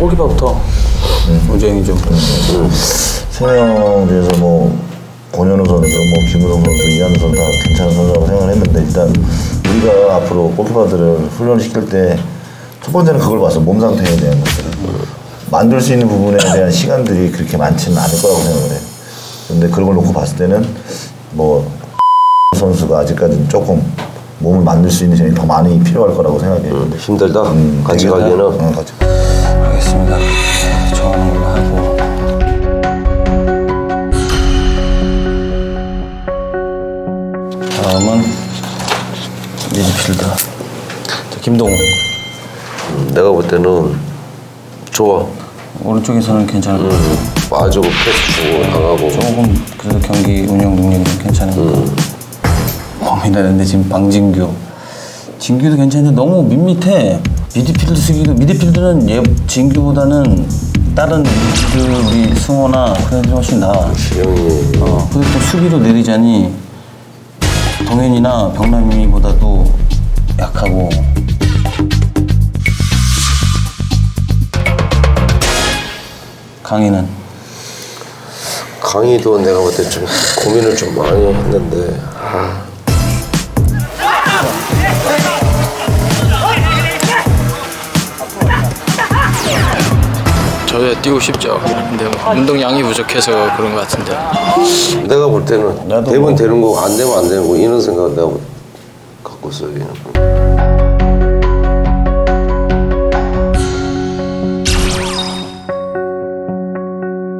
골키퍼부터 우정이 좀. 세명 중에서 뭐 권현우 선수, 뭐 김우성 선수, 이한우 선수 다 괜찮은 선수라고 생각을 했는데 일단 우리가 앞으로 골키퍼들을 훈련을 시킬 때 첫 번째는 그걸 봤어 몸 상태에 대한 것들을 만들 수 있는 부분에 대한 시간들이 그렇게 많지는 않을 거라고 생각을 해. 근데 그런 걸 놓고 봤을 때는 뭐 선수가 아직까지는 조금 몸을 만들 수 있는 시간이 더 많이 필요할 거라고 생각해. 요 힘들다. 같이 되게 가기에는. 어, 같이. 알겠습니다. 정하는 걸로 하고. 다음은 미드필더. 자, 김동우. 내가 볼 때는 좋아. 오른쪽에서는 괜찮을 것 같아요. 빠지고 패스 주고 나가고. 조금 그래도 경기 운영 능력이 좀 괜찮은 것 같아요. 고민하는데 지금 방진규. 진규도 괜찮은데 너무 밋밋해. 미드필드 수비도 미드필드는 얘 진규보다는 다른 미드필드 우리 승호나 그런 애들이 훨씬 나아. 지영이. 어, 근데 또 수비로 내리자니 동현이나 병남이보다도 약하고. 강희는? 강의도 내가 볼 때 좀 고민을 좀 많이 했는데 아, 저야 뛰고 싶죠. 근데 뭐 운동량이 부족해서 그런 것 같은데. 내가 볼 때는 나도 되면 뭐- 되는 거고 안 되면 안 되는 거 이런 생각 내가 갖고 있어요. 그냥.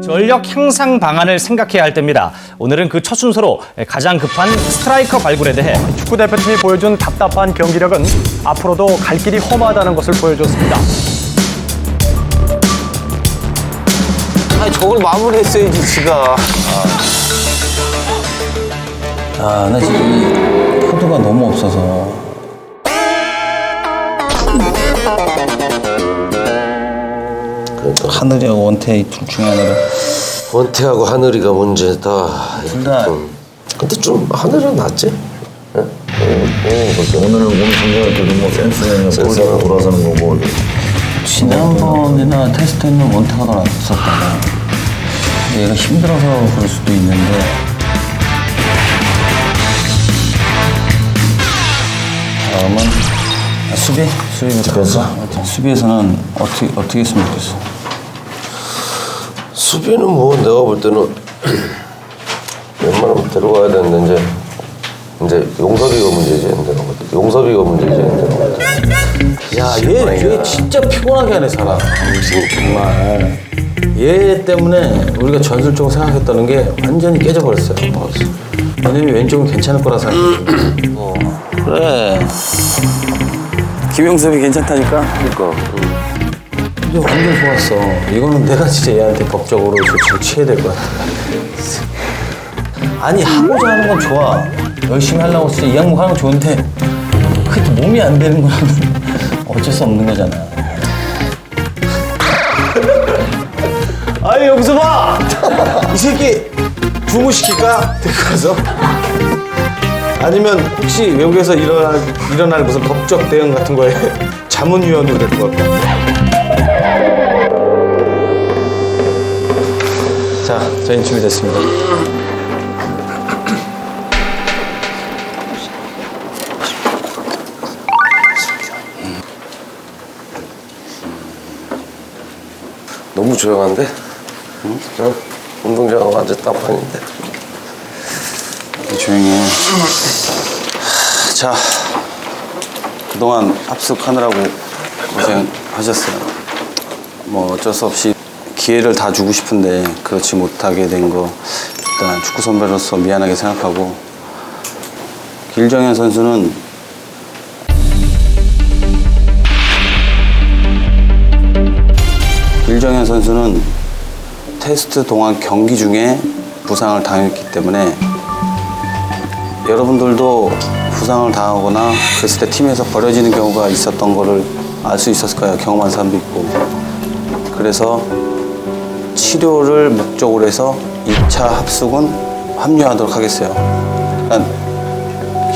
전력 향상 방안을 생각해야 할 때입니다. 오늘은 그 첫 순서로 가장 급한 스트라이커 발굴에 대해 축구 대표팀이 보여준 답답한 경기력은 앞으로도 갈 길이 험하다는 것을 보여줬습니다. 저걸 마무리했어야지 지가. 아, 나 지금 이 포드가 너무 없어서 그러니까 하늘이하고 원태 이둘 중에 하나를 원태하고 하늘이가 문제다. 둘 다. 좀. 근데 좀 하늘은 낫지? 예? 어, 어. 오늘은 오늘 경기할 때도 뭐 센스는 볼대로 돌아서는 거고 지난번이나 테스트는 원태가 더 낫었다가 얘가 힘들어서 그럴 수도 있는데 다음은 아, 수비? 수비부터? 할까? 수비에서는 어떻게, 어떻게 했으면 좋겠어? 수비는 뭐 내가 볼 때는 웬만하면 들어가야 되는데 이제 이제 용섭이가 문제지 내가 볼 때. 용섭이가 문제지 내가 볼 때. 야, 얘, 얘 진짜 피곤하게 하네, 사람. 정말. 얘 때문에 우리가 전술적으로 생각했다는 게 완전히 깨져버렸어요. 왜냐면 왼쪽은 괜찮을 거라 생각했거든. 어. 그래. 김영섭이 괜찮다니까? 그러니까 이제 완전 좋았어. 이거는 내가 진짜 얘한테 법적으로 조치를 취해야 될 것 같아. 아니, 하고자 하는 건 좋아. 열심히 하려고 진짜 이 항목 하는 건 좋은데, 그게 또 몸이 안 되는 거는 어쩔 수 없는 거잖아. 아니, 여기서 봐! 이 새끼 부무시킬까? 데리고 가서? 아니면 혹시 외국에서 일어날, 일어날 무슨 법적 대응 같은 거에 자문위원으로 데리고 갈까? 자, 저희는 준비됐습니다. 너무 조용한데? 응? 어? 운동장은 완전 딴판인데 조용히 해. 자, 그동안 합숙하느라고 고생하셨어요. 뭐 어쩔 수 없이 기회를 다 주고 싶은데 그렇지 못하게 된 거 일단 축구 선배로서 미안하게 생각하고 길정현 선수는 길정현 선수는 테스트 동안 경기 중에 부상을 당했기 때문에 여러분들도 부상을 당하거나 그랬을 때 팀에서 버려지는 경우가 있었던 거를 알 수 있었을 거예요. 경험한 사람도 있고. 그래서 치료를 목적으로 해서 2차 합숙은 합류하도록 하겠어요.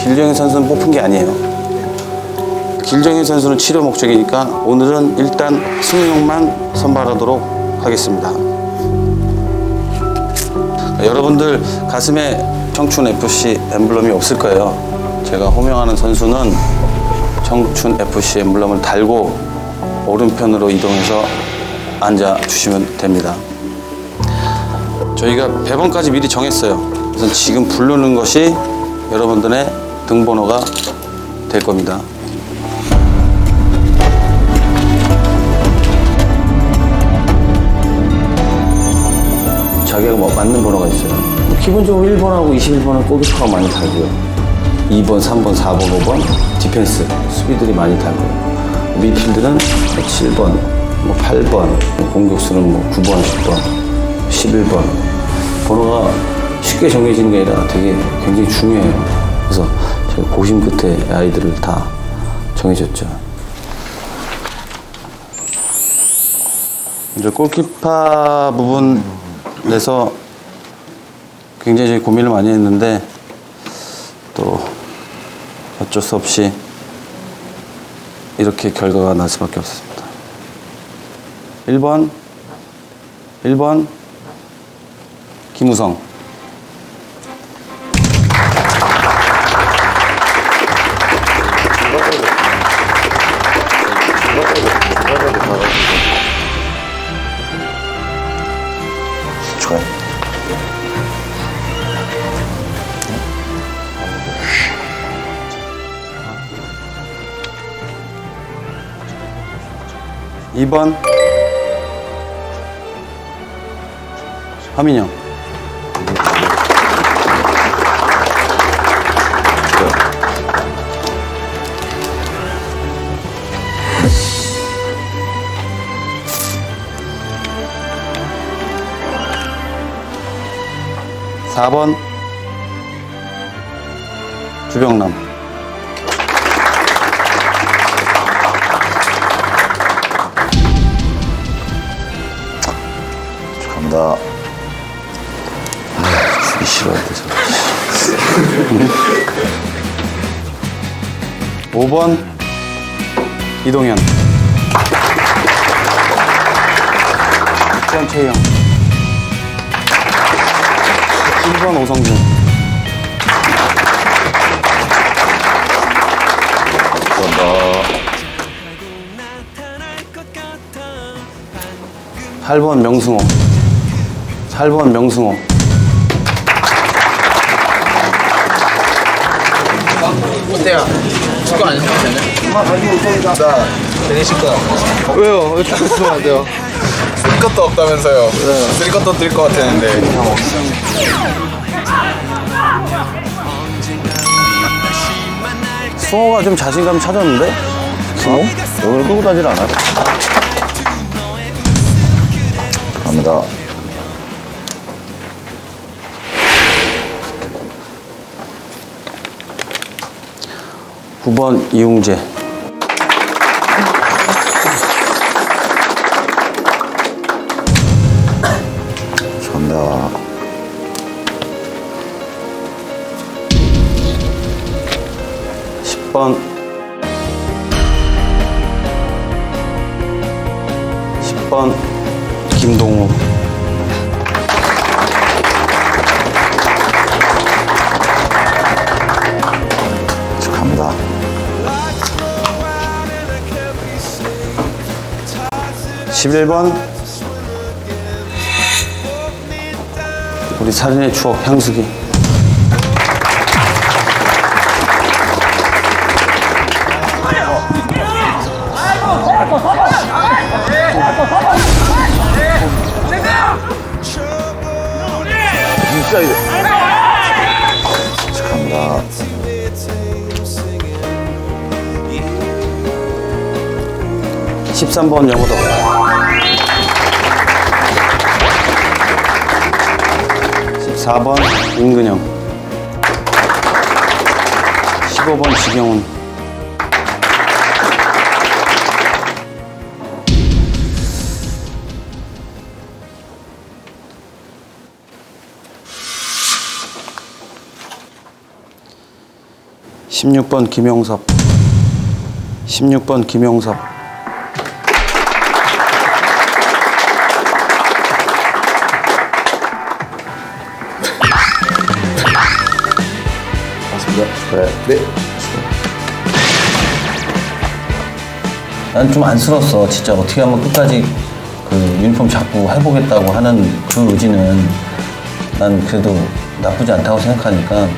길정현 선수는 뽑힌 게 아니에요. 길정희 선수는 치료 목적이니까 오늘은 일단 승용만 선발하도록 하겠습니다. 여러분들 가슴에 청춘 FC 엠블럼이 없을 거예요. 제가 호명하는 선수는 청춘 FC 엠블럼을 달고 오른편으로 이동해서 앉아 주시면 됩니다. 저희가 배번까지 미리 정했어요. 그래서 지금 부르는 것이 여러분들의 등번호가 될 겁니다. 자기가 뭐 맞는 번호가 있어요. 뭐 기본적으로 1번하고 21번은 골키퍼가 많이 달고요. 2번, 3번, 4번, 5번 디펜스 수비들이 많이 달고요. 미필드는 7번, 뭐 8번, 뭐 공격수는 뭐 9번, 10번, 11번. 번호가 쉽게 정해지는 게 아니라 되게 굉장히 중요해요. 그래서 제가 고심 끝에 아이들을 다 정해줬죠. 이제 골키파 부분 에서 굉장히 고민을 많이 했는데 또 어쩔 수 없이 이렇게 결과가 날 수밖에 없었습니다. 1번, 1번, 김우성. 2번 하민영 4번 주병남. 5번 이동현. 6번 최영. 1번 오성준. 축하합니다. 8번 명승호. 8번 명승호 어때요? 축구 안 시키면 되네? 왜요? 왜 자꾸 쓰면 안 돼요? 쓸 것도 없다면서요. 쓸 것도 뜰 것 같았는데. 승호가 좀 자신감 찾았는데 승호? 오늘 끄고 다질 않아요? 축하합니다. 9번 이웅재. 축하합니다. 10번. 10번 김동우 11번. 우리 사진의 추억 향수기. 13번 영어도. 14번 임근영 15번 지경훈. (16번) 김용섭. 16번 김용섭 감사합니다. 그래. 네. 난 좀 안쓰러웠어. 진짜 어떻게 하면 끝까지 그 유니폼 자꾸 해보겠다고 하는 그 의지는 난 그래도 나쁘지 않다고 생각하니까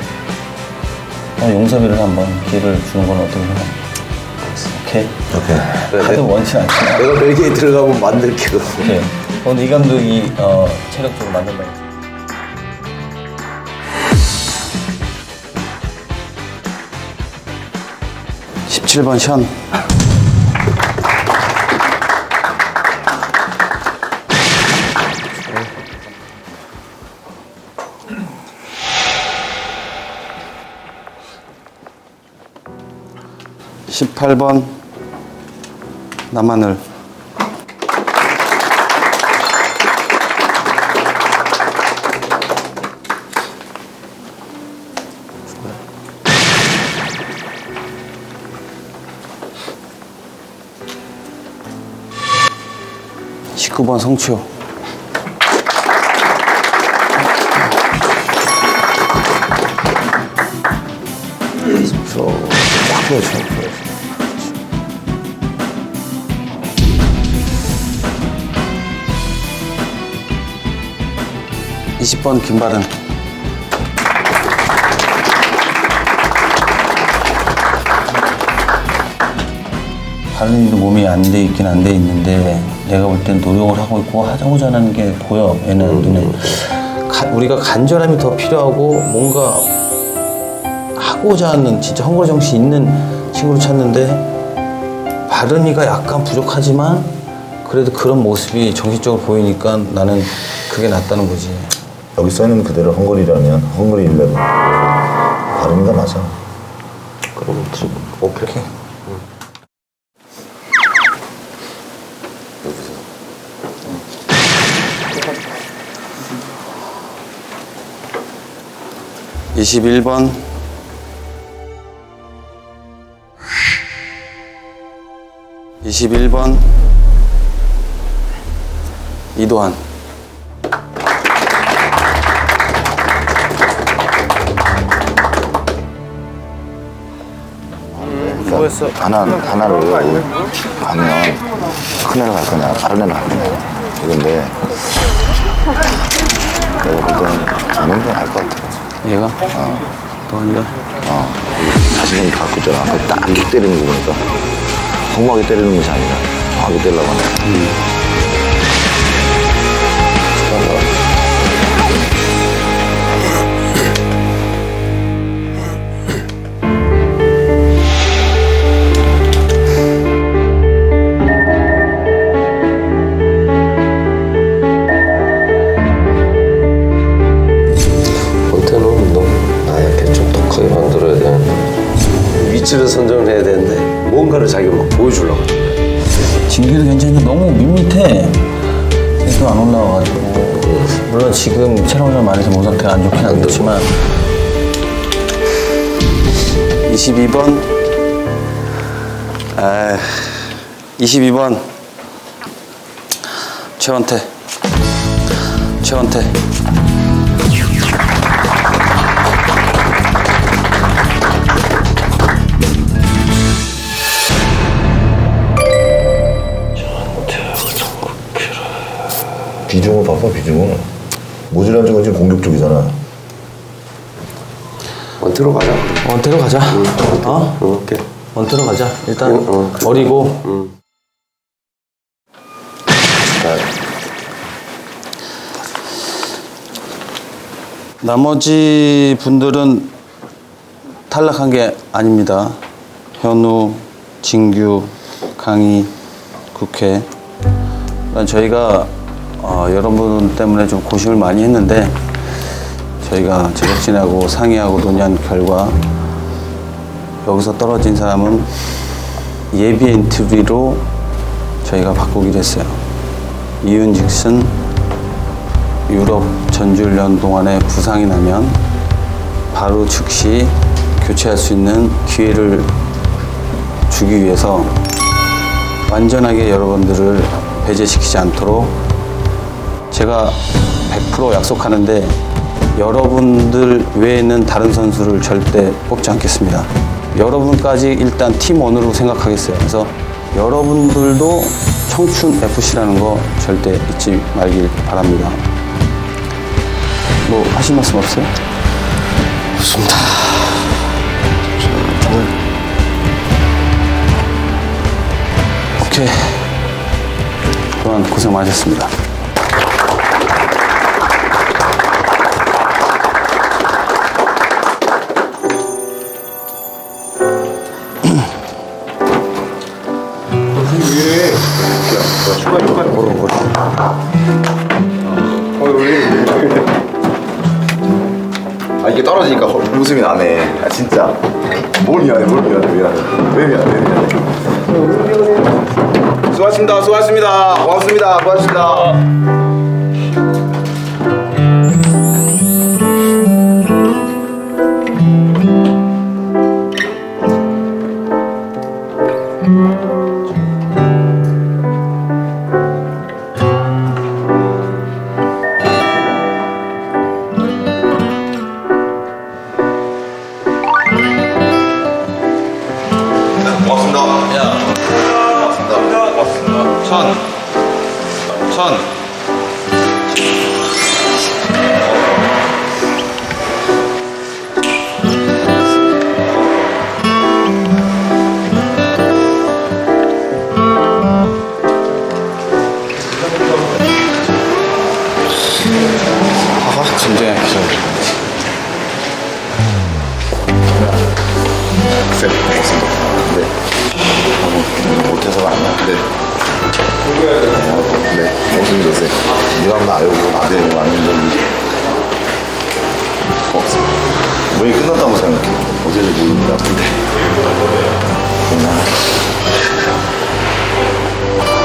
어, 용섭이를 한번 기회를 주는 건 어떻게 생각해? 오케이. 오케이. 다들 원치 않잖아. 내가 벨기에 들어가면 만들게. 오케이. 오늘 이 감독이 어, 체력적으로 만든다니까. 7번 션. 18번 남하늘 십구 번 성치호. 쫙 펴줘. 20번 김바른. 바른이도 몸이 안 돼 있긴 안 돼 있는데 내가 볼 땐 노력을 하고 있고 하자고자 하는 게 보여 얘는 눈에 가- 우리가 간절함이 더 필요하고 뭔가 하고자 하는 진짜 헝거리 정신 있는 친구를 찾는데 바른이가 약간 부족하지만 그래도 그런 모습이 정신적으로 보이니까 나는 그게 낫다는 거지. 여기 써있는 그대로 헝거리라면 헝거리 11. 발음이가 맞아. 그럼 지금 오케이. 이십일 번 이십일 번 이도한 뭐했어? 하나, 하나를 가면 큰 애를 갈 거냐, 다른 애를 갈 거냐. 이건데, 내가 볼 때는 정명도 알것 같아. 얘가 도한이가 어, 자신감이 갖고 있잖아. 아까 딱 이렇게 때리는 거 보니까. 험하게 때리는 것이 아니라 정확하게 때리려고 하네. 본 보여주려고 하는데. 진규도 괜찮은데 너무 밋밋해. 계속 안 올라와가지고. 물론 지금 많이 해서 몸 상태가 안 좋긴 하겠지만. 22번. 아 22번. 최원태. 최원태 비중을 봐봐, 비중을. 모질란 쪽은 지금 공격 쪽이잖아. 원태로 가자 원태로 가자 어? 응, 오케이 원태로 가자 일단 응, 응. 어리고 나머지 분들은 탈락한 게 아닙니다. 현우, 진규, 강희, 국회. 저희가 어, 여러분 때문에 좀 고심을 많이 했는데 저희가 제작진하고 상의하고 논의한 결과 여기서 떨어진 사람은 예비 엔트리로 저희가 바꾸기로 했어요. 이윤즉슨 유럽 전주훈련 동안에 부상이 나면 바로 즉시 교체할 수 있는 기회를 주기 위해서 완전하게 여러분들을 배제시키지 않도록 제가 100% 약속하는데 여러분들 외에는 다른 선수를 절대 뽑지 않겠습니다. 여러분까지 일단 팀원으로 생각하겠어요. 그래서 여러분들도 청춘 FC라는 거 절대 잊지 말길 바랍니다. 뭐 하실 말씀 없어요? 없습니다. 오케이. 그동안 고생 많으셨습니다. 떨어지니까 호- 웃음이 나네. 아 진짜. 뭘 미안해, 뭘 미안해, 미안해. 왜 미안해, 왜 미안해. 수고하셨습니다, 수고하셨습니다. 고맙습니다, 고맙습니다. 천. 천. 아, 진정해 기절. 쌤, 고맙습니다. 네. 하고 못해서가 아니야. 네. 네, 쌤. 이런 거 알고, 네, 많은 분이 고맙습니다. 모임이 끝났다고 생각해. 어제도 모임이 나쁜데.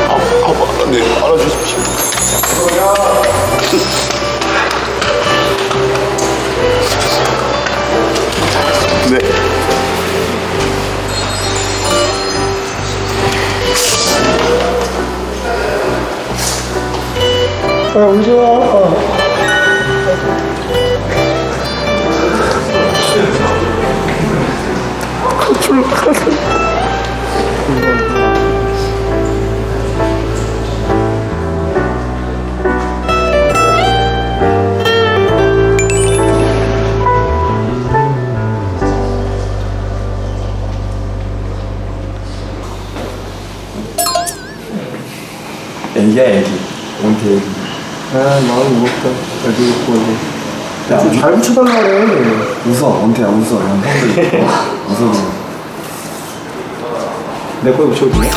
아, 아, 네, 알아주십시오. 네. 애기야 잘 붙여달라 그래. 웃어. 원태야 웃어. 형 형들 웃어. 내 거에 붙여줄래?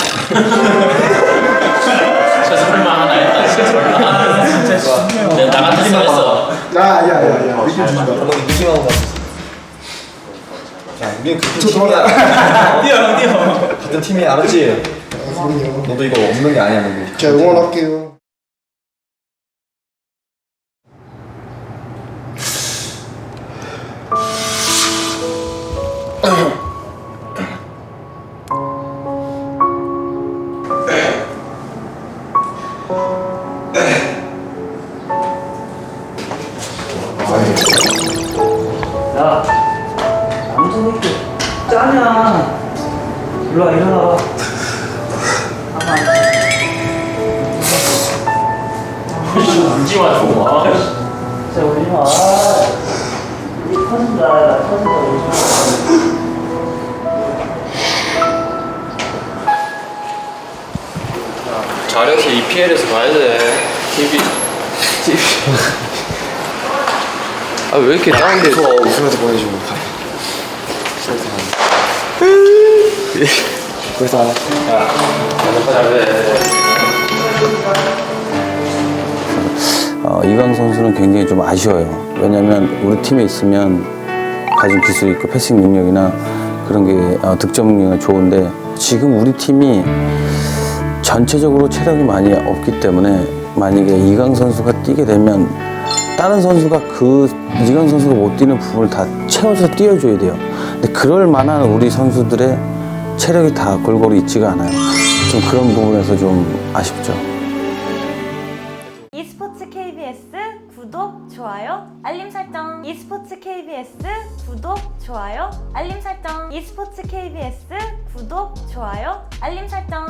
나 같았으면 했어. 야 야 야 야. 느낌 주지 마. 방금 봤어 자 우린 같은 팀이야. 뛰어, 뛰어. 같은 팀이 알았지? 너도 이거 없는 게 아니야 너도. 자 응원할게요. 잘해서 EPL에서 가야 돼. TV. TV. 아, 왜 이렇게 다운돼? 웃어 웃으면서 보내주고 가 그래서 잘해. 어, 이강 선수는 굉장히 좀 아쉬워요. 왜냐면 우리 팀에 있으면 가진 기술이 있고 패싱 능력이나 그런 게 어, 득점 능력이 좋은데 지금 우리 팀이 전체적으로 체력이 많이 없기 때문에 만약에 이강 선수가 뛰게 되면 다른 선수가 그 이강 선수가 못 뛰는 부분을 다 채워서 뛰어줘야 돼요. 근데 그럴 만한 우리 선수들의 체력이 다 골고루 있지가 않아요. 좀 그런 부분에서 좀 아쉽죠. e스포츠 KBS 구독, 좋아요, 알림 설정. e스포츠 KBS 구독, 좋아요, 알림 설정. e스포츠 KBS 구독, 좋아요, 알림 설정.